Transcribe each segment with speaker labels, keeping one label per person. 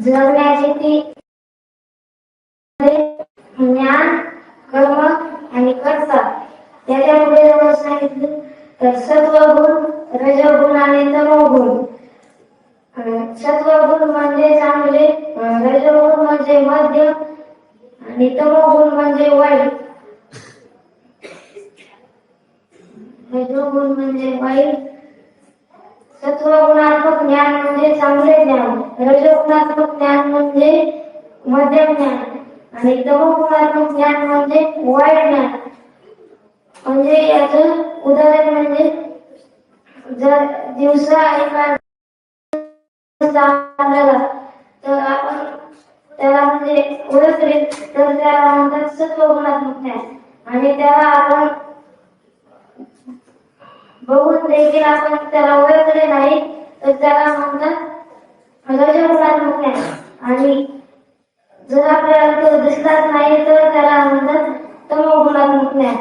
Speaker 1: जगण्याचे ते ज्ञान कर्म आणि कर्ता त्याच्या पुढे सांगितलं तर सत्व गुण आणि तमोगुण अं, सत्वगुण म्हणजे चांगले अं, रजगुण म्हणजे मध्यम आणि तमोगुण म्हणजे वाईट रजोगुण म्हणजे वाईट सत्वगुणात्मक ज्ञान म्हणजे चांगले ज्ञान रजगुणात्मक ज्ञान म्हणजे मध्यम ज्ञान आणि तमोगुणात्मक ज्ञान म्हणजे वाईट ज्ञान म्हणजे याचं उदाहरण म्हणजे जर दिवसा एका चालला तर आपण त्याला म्हणजे ओळखले तर त्याला म्हणतात सत्वगुणात्मक ज्ञान आणि त्याला आपण बघून देखील आपण त्याला ओळखले नाही तर त्याला म्हणतात रजगुणात्मक ज्ञान आणि जर आपल्याला तो दिसलाच नाही तर त्याला म्हणतात तमोगुणात्मक ज्ञान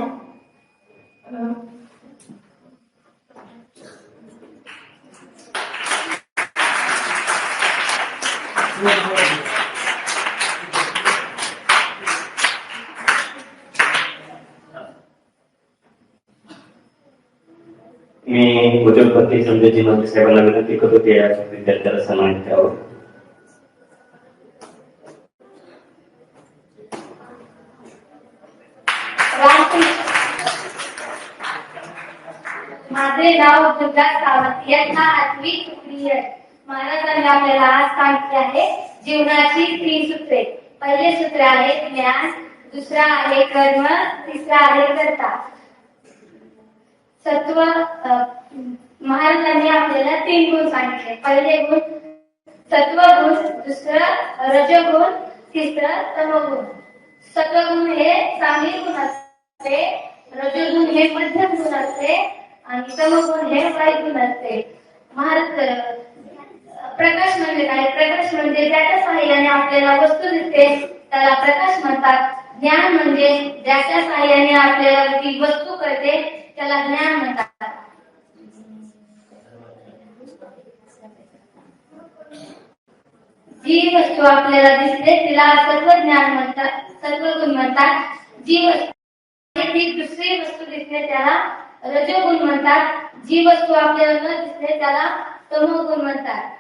Speaker 1: अं,
Speaker 2: मी उद्योगपती समजायची मंत्री साहेबांना विनंती करतो की या विद्यार्थ्याला सन्मानित करावं
Speaker 3: माझे नाव दुर्गा सावंत यांना आठवी तुकडी आहे. महाराजांनी आपल्याला आज सांगितले आहे जीवनाची तीन सूत्रे. पहिले सूत्र आहे ज्ञान दुसरा आहे कर्म तिसरा आहे कर्ता. सत्व महाराजांनी आपल्याला तीन गुण सांगितले. पहिले गुण सत्व गुण दुसरं रजगुण तिसरं तमगुण. सत्वगुण हे चांगले गुण असते रजगुण हे मध्यम गुण असते आणि समोर हे साहित्य नसते. महाराज प्रकाश म्हणजे काय? प्रकाश म्हणजे ज्याच्या सहाय्याने आपल्याला वस्तू दिसते. त्याला प्रकाश म्हणतात. ज्ञान म्हणजे ज्याच्या सहाय्याने आपल्याला ती वस्तू कळते त्याला ज्ञान म्हणतात. जी वस्तू आपल्याला दिसते तिला सत्वज्ञान म्हणतात सत्वगुण म्हणतात. जी वस्तू ती दुसरी वस्तू दिसते त्याला रजोगुण म्हणतात. जी वस्तू आपल्याला न दिसते त्याला तमोगुण म्हणतात.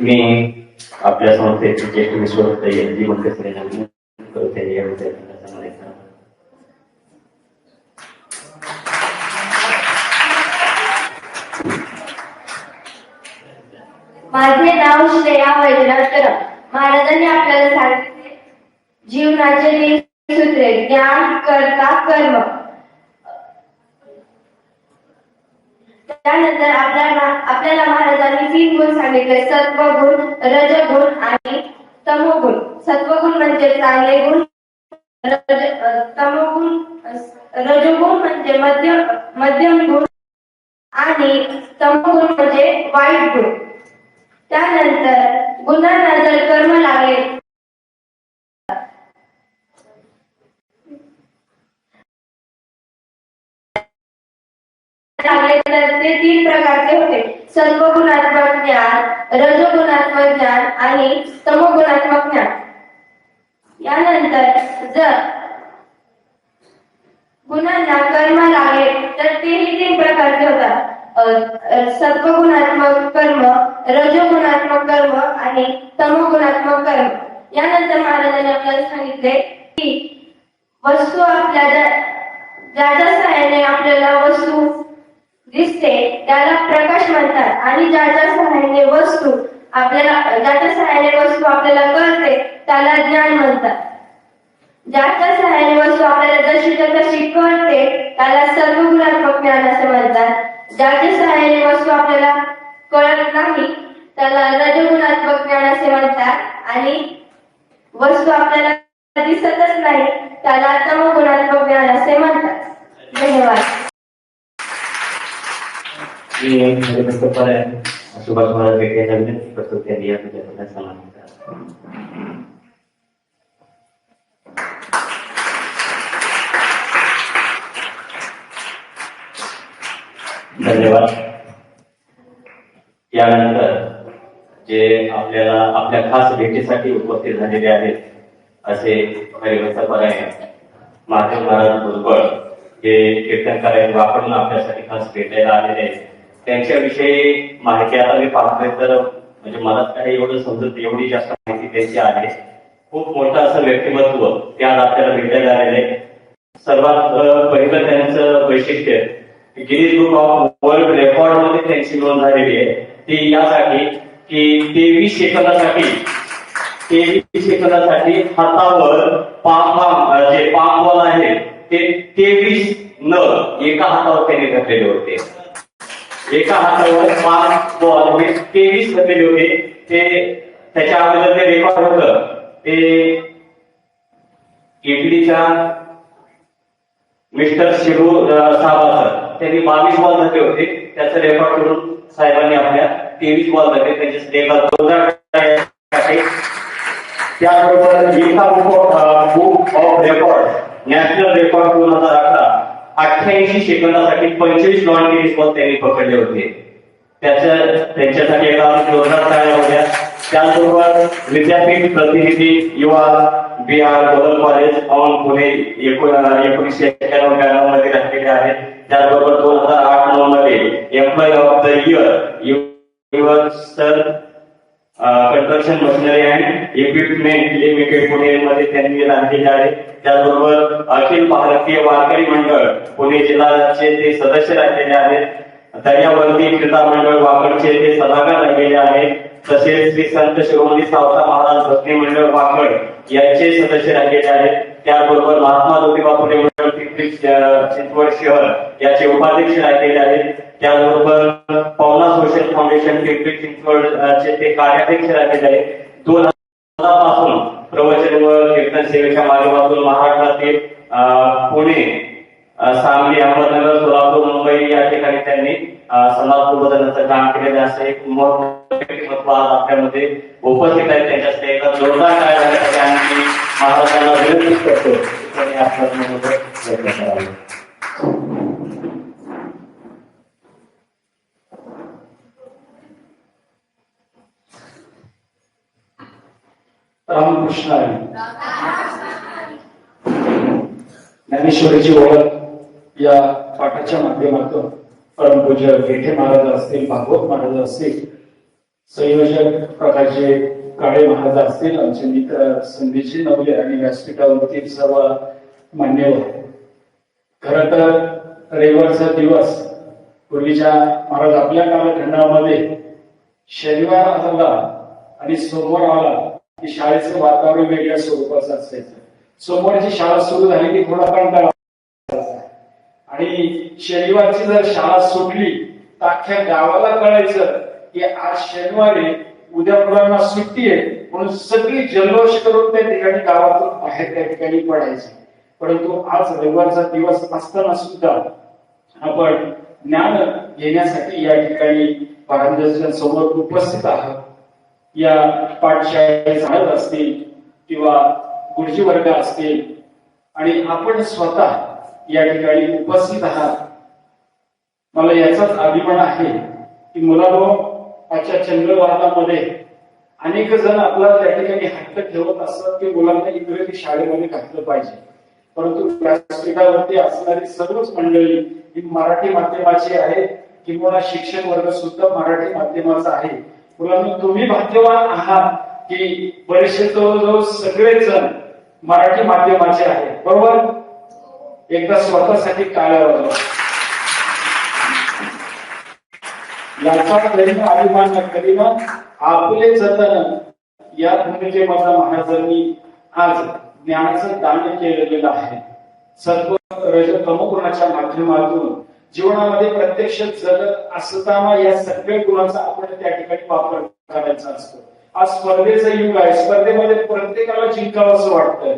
Speaker 2: मी आपल्या संस्थेचे ज्येष्ठ विश्वस्त यांची मंत्री विनंती करते या विद्यार्थ्याला सन्मानित करावं
Speaker 3: माझे नाव श्रेया वैद्यनाथकर महाराजांनी आपल्याला सांगितले जीवनाचे तीन सूत्रे ज्ञान करता कर्म. त्यानंतर आपल्याला आपल्याला महाराजांनी तीन गुण सांगितले. सत्वगुण रजगुण आणि तमोगुण. सत्वगुण म्हणजे चांगले गुण. रज तमोगुण रजगुण म्हणजे मध्यम मध्यम गुण आणि तमोगुण म्हणजे वाईट गुण. त्यानंतर गुणांना जर कर्म लागले लागले तर ते तीन प्रकारचे होते. सत्वगुणात्मक ज्ञान रजगुणात्मक ज्ञान आणि तमोगुणात्मक ज्ञान. यानंतर जर गुणांना कर्म लागले तर तेही तीन प्रकारचे होतात. सत्वगुणात्मक कर्म रजगुणात्मक कर्म आणि तमोगुणात्मक कर्म. यानंतर महाराजांनी आपल्याला सांगितले की वस्तू आपल्या ज्या- ज्याच्या सहाय्याने आपल्याला वस्तू दिसते त्याला प्रकाश म्हणतात. आणि ज्याच्या सहाय्याने वस्तू आपल्याला ज्याच्या सहाय्याने वस्तू आपल्याला कळते त्याला ज्ञान म्हणतात. ज्याच्या सहाय्याने वस्तू आपल्याला जशीच्या तशी कळते त्याला सर्वगुणात्मक ज्ञान असे म्हणतात. ज्याच्या सहाय्याने वस्तू आपल्याला कळत नाही त्याला रजगुणात्मक ज्ञान असे म्हणतात. आणि वस्तू आपल्याला दिसतच नाही त्याला तमगुणात्मक ज्ञान असे म्हणतात. धन्यवाद.
Speaker 2: मी हरिभक्त परायण सुभाष महाराज भेट यांना विनंती करतो त्यांनी या तुझ्या सन्मान करा. धन्यवाद यानंतर जे आपल्याला आपल्या खास भेटीसाठी उपस्थित झालेले आहेत असे हरिभक्त परायण महादेव महाराज भुजबळ हे कीर्तनकार आहेत वापरून आपल्यासाठी खास भेटायला आलेले आहेत. त्यांच्याविषयी माहिती आता मी पाहतोय तर म्हणजे मला काही एवढं समजत एवढी जास्त माहिती त्यांची आहे. खूप मोठं असं व्यक्तिमत्व त्या राज्याला आपल्याला भेटायला आलेले आहे. सर्वात पहिलं त्यांचं वैशिष्ट्य गिनीज बुक ऑफ वर्ल्ड रेकॉर्डमध्ये त्यांची नोंद झालेली आहे. ती यासाठी की तेवीस सेकंदासाठी तेवीस सेकंदासाठी हातावर पाम पाम जे पाम बॉल आहे ते तेवीस न एका हातावर त्यांनी घातलेले होते. एका हातावर पाच बॉल हे म्हणजे तेवीस घातलेले होते ते त्याच्या अगोदर ते रेकॉर्ड होत. ते इटलीच्या मिस्टर शिरू सावंत त्यांनी बावीस बॉल धरले होते. त्याचं रेकॉर्ड करून साहेबांनी आपल्या तेवीस बॉल धरले. त्यांचे एका जोरदार टाळ्या. त्याबरोबर एका book of record national record दोन हजार अठरा अठ्ठ्याऐंशी सेकंदासाठी पंचवीस लॉन टेनिस बॉल त्यांनी पकडले होते. त्याच्या त्यांच्यासाठी एका जोरदार तयार होत्या. त्याचबरोबर विद्यापीठ प्रतिनिधी युवा बिहार गोदल कॉलेज ऑन पुणे एकोणीसशे एक्क्याण्णव ब्याण्णवमध्ये राहिलेले आहेत. त्याचबरोबर दोन हजार आठ नऊ मध्ये employ of the year your sir construction machinery and equipment limited Pune मध्ये त्यांनी राहिलेले आहे. त्याचबरोबर अखिल भारतीय वारकरी मंडळ पुणे जिल्ह्याचे ते सदस्य राहिलेले आहेत दर्यावर्ती क्रीडा मंडळ वाकडचे ते सभागार राहिलेले आहेत तसेच श्री संत शिरोमणी सावता महाराज भक्ती मंडळ वाकड यांचे सदस्य राहिलेले आहेत. त्याचबरोबर महात्मा ज्योतिबा फुले मंडळ चिंचवड शहर याचे उपाध्यक्ष राहिलेले आहेत. त्याचबरोबर पवना सोशल फाउंडेशन पिंपरी चिंचवड चे ते कार्याध्यक्ष राहिलेले आहेत. दोन पासून प्रवचन व कीर्तन सेवेच्या माध्यमातून महाराष्ट्रातील पुणे सांगली अहमदनगर सोलापूर मुंबई या ठिकाणी त्यांनी अं, समाज प्रबोधनाचं काम केलेलं असं एक महत्त्व आज आपल्यामध्ये उपस्थित आहे. त्यांच्या जोरदार काय महाराजांना विनंती करतो त्यांनी मदत
Speaker 4: रामकृष्ण ज्ञानेश्वरीची ओळख या पाठाच्या माध्यमातून परमपूज्य गेठे महाराज असतील भागवत महाराज असतील संयोजक प्रकारचे काळे महाराज असतील आमचे मित्र संधीजी नवले आणि व्यासपीठावरतील सर्व मान्यवर खर तर रविवारचा दिवस पूर्वीच्या महाराज आपल्या कालखंडामध्ये शनिवार आला आणि सोमवार आला की शाळेचं वातावरण वेगळ्या स्वरूपाचं असायचं. सोमवारची शाळा सुरू झाली की थोडा कंटाळा आणि शनिवारची जर शाळा सुटली तर अख्ख्या गावाला कळायचं की आज शनिवारी उद्या मुलांना सुट्टी आहे म्हणून सगळी जल्लोष करून त्या ठिकाणी गावातून बाहेर त्या ठिकाणी पडायचे. परंतु आज रविवारचा दिवस असताना सुद्धा आपण ज्ञान घेण्यासाठी या ठिकाणी पारंदर्शन समोर उपस्थित आहात. या पाठशाळेत झाड असतील किंवा गुरुजी वर्ग असतील आणि आपण स्वतः या ठिकाणी उपस्थित आहात. मला याचाच अभिमान आहे की मुलांनो आजच्या चंद्रवादामध्ये अनेक जण आपला त्या ठिकाणी हट्ट ठेवत असतात की मुलांना इंग्रजी शाळेमध्ये घातलं पाहिजे. परंतु व्यासपीठावरती असणारी सर्वच मंडळी ही मराठी माध्यमाची आहे किंवा शिक्षण वर्ग सुद्धा मराठी माध्यमाचा आहे. मुलांना तुम्ही भाग्यवान आहात की बरेचसे जवळजवळ सगळेच जण मराठी माध्यमाचे आहेत. बरोबर? एकदा स्वतःसाठी काळ्या वाजवा. याचा तरी अभिमान न आपले जतन या भूमिकेमध्ये महाराजांनी आज ज्ञानाचं दान केलेलं आहे. सत्व रज तमोगुणाच्या माध्यमातून जीवनामध्ये प्रत्यक्ष जगत असताना या सगळ्या गुणांचा आपण त्या ठिकाणी वापर करायचा असतो. आज स्पर्धेचं युग आहे. स्पर्धेमध्ये प्रत्येकाला जिंकावं असं वाटतं.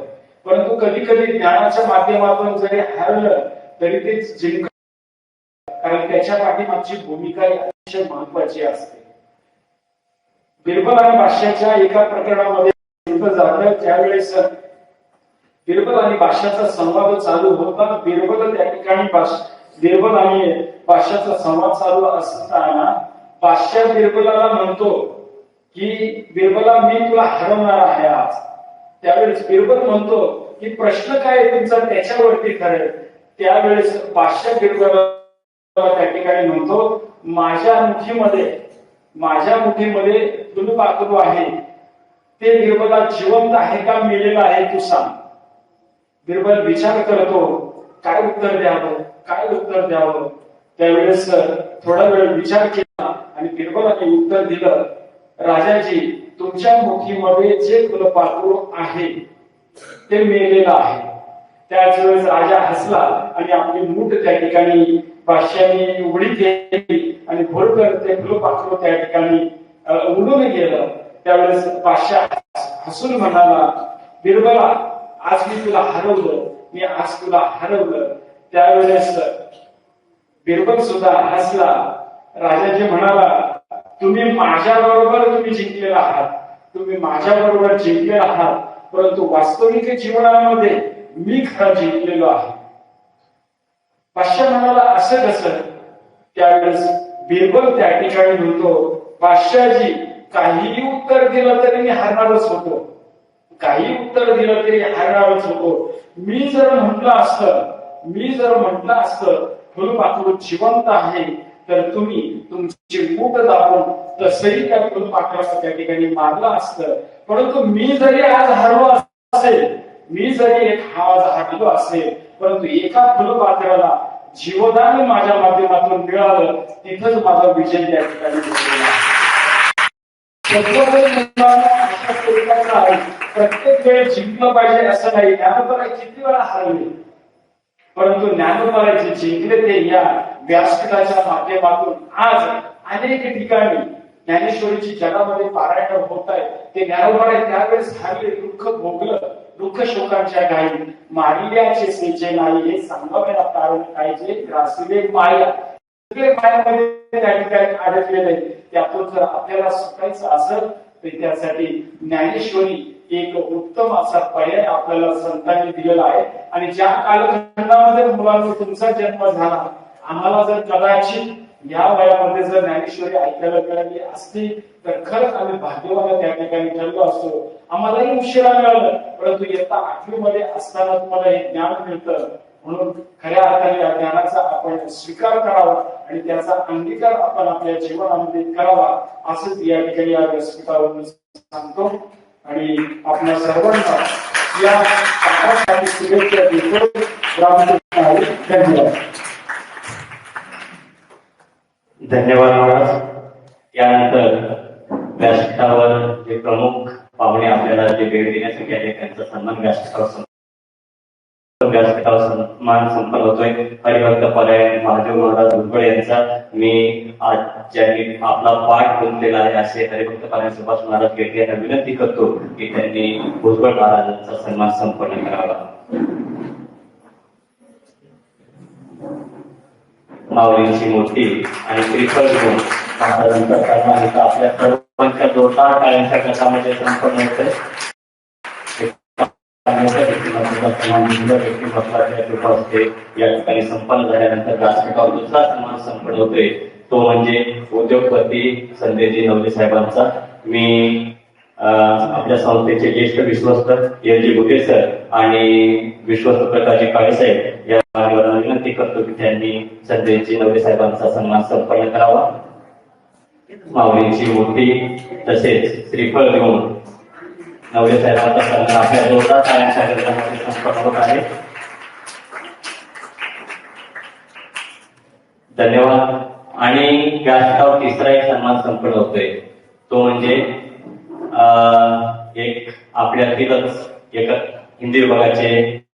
Speaker 4: परंतु कधी कधी ज्ञानाच्या माध्यमातून जरी हरलं तरी ते जिंक कारण त्याच्या पाठीमागची भूमिका अतिशय महत्वाची असते. बिरबल आणि बादशाच्या एका प्रकरणामध्ये युद्ध त्यावेळेस बिरबल आणि बादशाचा संवाद चालू होता. बिरबल त्या ठिकाणी बिरबल आणि बादशाचा संवाद चालू असताना बादशा बिरबलाला म्हणतो की बिरबला मी तुला हरवणार आहे आज. त्यावेळेस बिरबल म्हणतो की प्रश्न काय तुमचा त्याच्यावरती ठरेल त्यावेळेस बादशा बिरबला त्या ठिकाणी म्हणतो माझ्या मुठीमध्ये माझ्या मुठीमध्ये तुलपाकरू आहे. ते बिरबला जिवंत आहे का मिळेल आहे तू सांग. बिरबल विचार करतो काय उत्तर द्यावं? काय उत्तर द्यावं? त्यावेळेस थोडा वेळ विचार केला आणि बिरबलाने उत्तर दिलं राजाजी तुमच्या मुठीमध्ये जे फुलपाखरू आहे ते मेलेलं आहे. त्याच वेळेस राजा हसला आणि आपली मूठ त्या ठिकाणी बादशाने उघडी केली आणि भोरकर ते फुलपाखरू त्या ठिकाणी उडून गेलं. त्यावेळेस बादशाह हसून म्हणाला बिरबला आज मी तुला हरवलं मी आज तुला हरवलं. त्यावेळेस बिरबल सुद्धा हसला. राजाजी म्हणाला तुम्ही माझ्या बरोबर तुम्ही जिंकलेला आहात. तुम्ही माझ्या बरोबर जिंकले आहात. परंतु वास्तविक जीवनामध्ये मी खरा जिंकलेलो आहे. बादशाह म्हणाला असं कसं? त्यावेळेस बिरबल त्या ठिकाणी म्हणतो बादशाहजी काहीही उत्तर दिलं तरी मी हरणारच होतो. काही उत्तर दिलं तरी हरणारच होतो. मी जर म्हटलं असतं मी जर म्हटलं असतं फुलपाखरू जिवंत आहे तर तुम्ही तुमचे मूठ दाबून तसही त्या फुलपाखराला त्या ठिकाणी मारलं असतं. परंतु मी जरी आज हरलो असेल मी जरी एक आज हरलो असेल परंतु एका फुलपात्राला जीवदान माझ्या माध्यमातून मिळालं तिथंच माझा विजय त्या ठिकाणी प्रत्येक वेळ जिंकलं पाहिजे असं नाही ज्ञानोबा किती वेळा हरवले. परंतु ज्ञानोबाराचे जिंकले ते या व्यासपीठाच्या माध्यमातून आज अनेक ठिकाणी ज्ञानेश्वरीची जगामध्ये पारायण होत आहे. ते ज्ञानोबारा त्यावेळेस हरले दुःख भोगलं. दुःख शोकांच्या गाई मारिल्याचे सेचे नाही हे सांगावे कारण पाहिजे जे ग्रासिले माया. सगळे मायामध्ये त्या ठिकाणी अडकलेले त्यातून जर आपल्याला सुटायचं असेल तर त्यासाठी ज्ञानेश्वरी एक उत्तम असा पर्याय आपल्याला संतांनी दिलेला आहे. आणि ज्या कालखंडामध्ये मुलांचा तुमचा जन्म झाला आम्हाला जर कदाचित या वयामध्ये जर ज्ञानेश्वरी ऐकायला मिळाली असती तर खरंच आम्ही भाग्यवान त्या ठिकाणी ठरलो असतो. आम्हालाही उशिरा मिळालं परंतु इयत्ता आठवी मध्ये असताना तुम्हाला हे ज्ञान मिळतं. म्हणून खऱ्या अर्थाने या ज्ञानाचा आपण स्वीकार करावा आणि त्याचा अंगीकार आपण आपल्या जीवनामध्ये करावा असंच या ठिकाणी या व्यासपीठावरून सांगतो. आणि आपल्या सर्वांना या शुभेच्छा देतो. धन्यवाद.
Speaker 2: धन्यवाद महाराज यानंतर व्यासपीठावर जे प्रमुख पाहुणे आपल्याला जे भेट देण्यासाठी आले त्यांचा सन्मान व्यासपीठावर व्यासपीठावर सन्मान संपन्न होतोय. हरिभक्त परायण महादेव महाराज भुजबळ यांचा. मी आज ज्यांनी आपला पाठ गुंतलेला आहे असे हरिभक्त परायण सुभाष महाराज गेटे यांना विनंती करतो की त्यांनी भुजबळ महाराजांचा सन्मान संपन्न करावा. माऊलींची मूर्ती आणि श्रीफळ घेऊन महाराजांचा सन्मान आपल्या सर्वांच्या जोरदार टाळ्यांच्या गटामध्ये संपन्न होते. असते या ठिकाणी संपन्न झाल्यानंतर व्यासपीठावर दुसरा सन्मान संपन्न होतोय तो म्हणजे उद्योगपती संजयजी नवले साहेबांचा. मी आपल्या संस्थेचे ज्येष्ठ विश्वस्त एल जी बुटे सर आणि विश्वस्त प्रकाशजी काळे साहेब या विनंती करतो की त्यांनी संजयजी नवले साहेबांचा सन्मान संपन्न करावा. माऊलींची मूर्ती तसेच श्रीफळ घेऊन नवले साहेबांचा सन्मान आपल्या जोरदार संपन्न होत आहे. धन्यवाद. आणि व्यासपीठावर तिसरा एक सन्मान संपन्न होतोय. तो म्हणजे अं, एक आपल्यातीलच एक हिंदी विभागाचे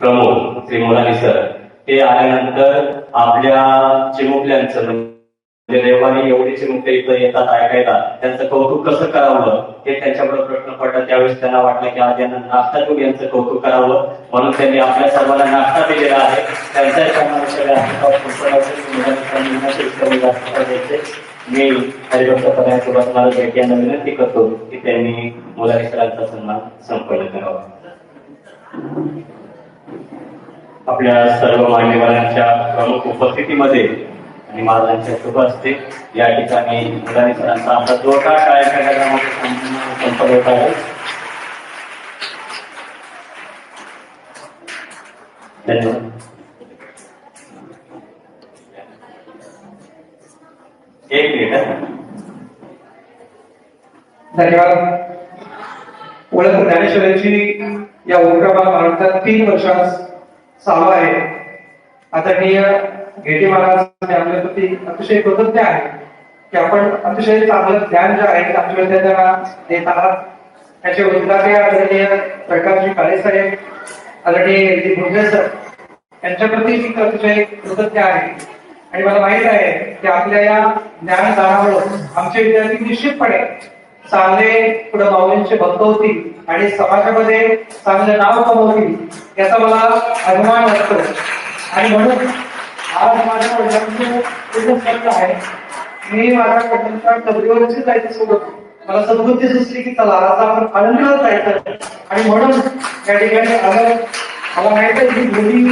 Speaker 2: प्रमुख श्री मोलानी सर ते आल्यानंतर आपल्या चिमुकल्यांचं म्हणजे म्हणजे रविवारी एवढीचे मुलं इथं येतात ऐकायला त्यांचं कौतुक कसं करावं हे त्यांच्याबरोबर प्रश्न पडला त्यावेळेस त्यांना वाटलं की आज यांना नाश्ता देऊन यांचं कौतुक करावं म्हणून त्यांनी आपल्या सर्वांना नाश्ता दिलेला आहे त्यांच्याही मी हरिभक्त पर्यायासोबत मला भेट यांना विनंती करतो की त्यांनी मुलानी सरांचा सन्मान संपन्न करावा आपल्या सर्व मान्यवरांच्या प्रमुख उपस्थितीमध्ये आणि महाराजांच्या शुभ असते या ठिकाणी मुलानी सरांचा आपला जोरदार कार्यक्रमामध्ये संपन्न होत आहे. धन्यवाद. एक मिनिट
Speaker 5: धन्यवाद. ओळख ज्ञानेश्वरांची या उपक्रमाला भारतात तीन वर्षात चालू आहे आदरणीय घेटे महाराज आपल्या प्रती अतिशय कृतज्ञ आहे की आपण अतिशय चांगलं ज्ञान जे आहे आमच्या विद्यार्थ्यांना देत आहात त्याचे उद्घाटे आदरणीय प्रकाशजी काळे साहेब आदरणीय डी. सर यांच्या प्रती मी अतिशय कृतज्ञ आहे आणि मला माहीत आहे की आपल्या या ज्ञानदानामुळे आमचे विद्यार्थी निश्चितपणे चांगले पुढे माऊलींचे भक्त होतील आणि समाजामध्ये चांगलं नाव कमवतील याचा मला अभिमान वाटतो. आणि म्हणून आज माझ्या वडिलांचं खूपच आहे. मी माझ्या वडिलांच्या कबरीवरची जायचं सोबत मला सद्बुद्धी सुचली की चला आज आपण आनंदात जायचं. आणि म्हणून या ठिकाणी आलं. मला माहीत आहे की मुली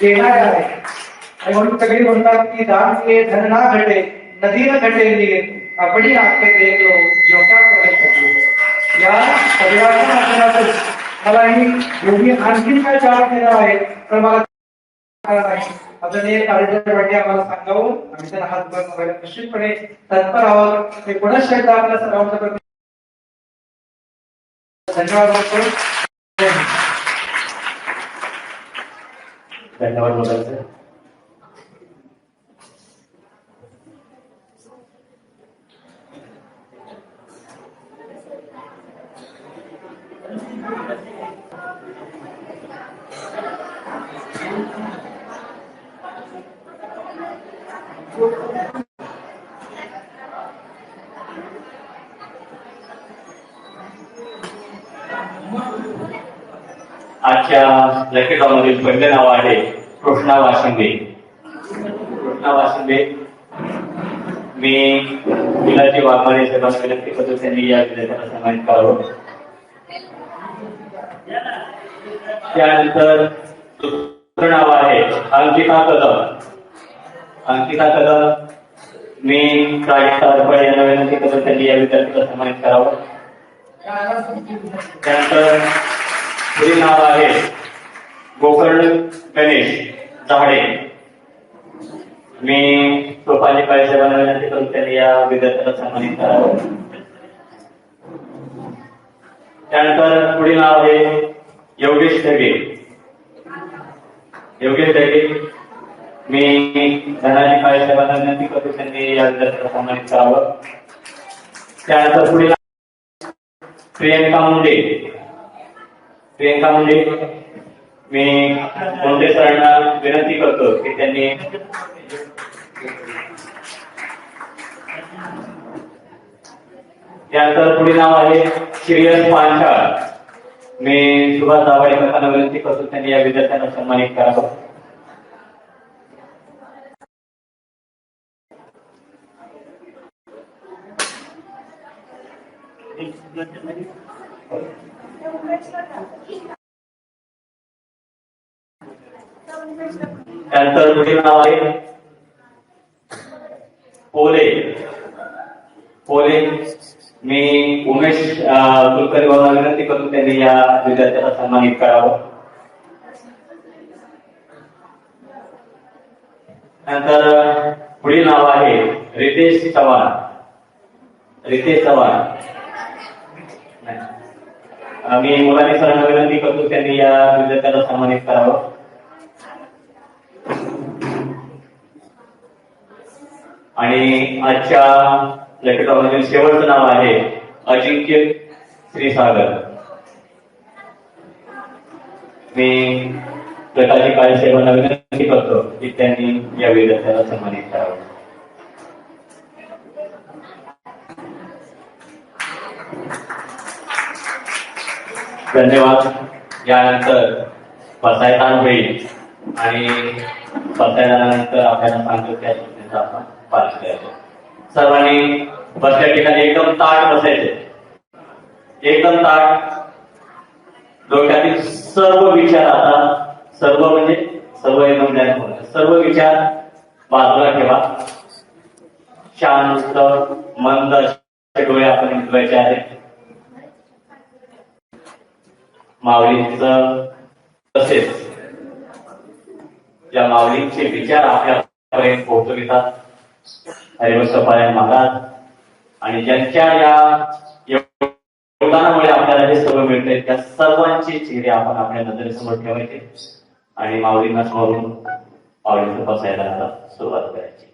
Speaker 5: देणार आहे आणि म्हणून सगळे म्हणतात की दान के धन ना घटे नदी न घटे आपण आपणी आखे देखलो या मला ही योगी काय जबाब देणार आहे तर मला आम्हाला सांगावं. आम्ही त्यांना हात वर करायला निश्चितपणे तत्पर आहोत. हे पुन्हा एकदा आपल्या धन्यवाद
Speaker 2: धन्यवाद मुलांचे आजच्या पहिलं नाव आहे कृष्णा वाशिंदे. कृष्णा वाशिंदे. मी विलाची वाघमारे सेवास विनंती करतो त्यांनी या विद्यार्थ्यांना सन्मानित करावं. त्यानंतर दुसरं नाव आहे अंकिता कदम. अंकिता कदम मी प्राजक्ता अडपळे यांना विनंती करतो त्यांनी या विद्यार्थ्यांना सन्मानित करावं. त्यानंतर पुढील नाव आहे गोकर्ण गणेश झाडे. मी कृपाली साहेबांना विनंती करून त्यांनी या विद्यार्थ्याला सन्मानित करावं. त्यानंतर पुढील नाव आहे योगेश ढगे योगेश ढगे मी धनाजी साहेबांना विनंती करतो त्यांनी या विद्यार्थ्याला सन्मानित करावं. त्यानंतर पुढील प्रियंका मुंडे. प्रियंका मुंडे मी कोणते सरांना विनंती करतो की त्यांनी त्यानंतर पुढे नाव आहे श्रीयस पांचाळ मी सुभाष जावडेकरांना विनंती करतो त्यांनी या विद्यार्थ्यांना सन्मानित करावं त्यानंतर पुढील नाव आहे? पोले पोले मी उमेश कुलकर्णी बाबा विनंती करून त्यांनी या विद्यार्थ्याला सन्मानित करावं. नंतर पुढील नाव आहे रितेश चव्हाण. रितेश चव्हाण. मी मुलांनी सरांना विनंती करतो त्यांनी या विद्यार्थ्याला सन्मानित करावं. आणि आजच्या लेखकामधील शेवटचं नाव आहे अजिंक्य श्री सागर मी प्रकाशी काळे विनंती करतो की त्यांनी या विद्यार्थ्याला सन्मानित करावं. धन्यवाद. यानंतर पसायदान होईल आणि पसायदानानंतर आपल्याला सांगतो त्या आपण सर्वांनी बसल्या ठिकाणी एकदम ताट बसायचे. एकदम ताट. डोक्यातील सर्व विचार आता सर्व म्हणजे सर्व एकदम ज्ञान सर्व विचार बाजूला ठेवा. शांत मंद डोळे आपण मिटवायचे आहेत. माऊलींच तसेच. या माऊलींचे विचार आपल्यापर्यंत पोहोचवितात हरिवंश महाराज आणि ज्यांच्या या योगदानामुळे आपल्याला हे सर्व मिळते त्या सर्वांचे चेहरे आपण आपल्या नजरेसमोर ठेवायचे. आणि माऊलींना सोडून माऊलींचं बसायला आता सुरुवात करायची.